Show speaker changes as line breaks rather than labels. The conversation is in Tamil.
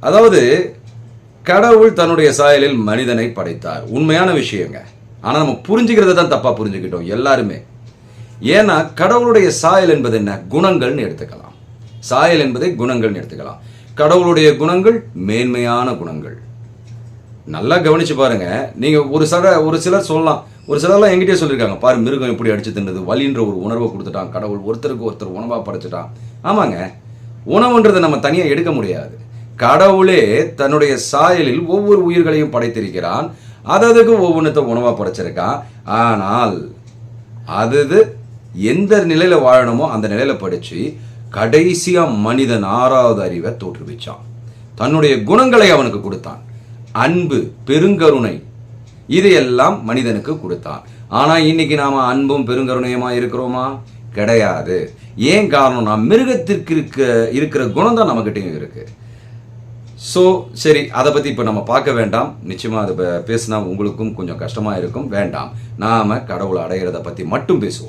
அதாவது கடவுள் தன்னுடைய சாயலில் மனிதனை படைத்தார். உண்மையான விஷயங்க. ஆனால் நம்ம புரிஞ்சுக்கிறத தான் தப்பாக புரிஞ்சுக்கிட்டோம் எல்லாருமே. ஏன்னா கடவுளுடைய சாயல் என்பது என்ன? குணங்கள்னு எடுத்துக்கலாம். சாயல் என்பதை குணங்கள்னு எடுத்துக்கலாம். கடவுளுடைய குணங்கள் மேன்மையான குணங்கள். நல்லா கவனிச்சு பாருங்க. நீங்க ஒரு சில ஒரு சிலர் சொல்லலாம். ஒரு சிலர்லாம் எங்கிட்டே சொல்லியிருக்காங்க பாரு மிருகம் எப்படி அடிச்சு தின்றது வலின்ற ஒரு உணர்வை கொடுத்துட்டான். கடவுள் ஒருத்தருக்கு ஒருத்தர் உணவாக படைச்சிட்டான். ஆமாங்க. உணவுன்றதை நம்ம தனியாக எடுக்க முடியாது. கடவுளே தன்னுடைய சாயலில் ஒவ்வொரு உயிர்களையும் படைத்திருக்கிறான். அததுக்கு ஒவ்வொன்றத்தை உணவாக படைச்சிருக்கான். ஆனால் அது எந்த நிலையில வாழணுமோ அந்த நிலையில படிச்சு கடைசியாக மனிதன் ஆறாவது அறிவை தோற்றுவிச்சான். தன்னுடைய குணங்களை அவனுக்கு கொடுத்தான். அன்பு பெருங்கருணை இதையெல்லாம் மனிதனுக்கு கொடுத்தான். ஆனால் இன்னைக்கு நாம அன்பும் பெருங்கருணையுமா இருக்கிறோமா? கிடையாது. ஏன் காரணம்னா மிருகத்திற்கு இருக்க இருக்கிற குணம் தான் நம்மக்கிட்டையும் இருக்குது ஸோ சரி அதை பற்றி இப்போ நம்ம பார்க்க வேண்டாம். நிச்சயமாக அதை பேசினா உங்களுக்கும் கொஞ்சம் கஷ்டமாக இருக்கும். வேண்டாம். நாம் கடவுளை அடைகிறத பற்றி மட்டும் பேசுவோம்.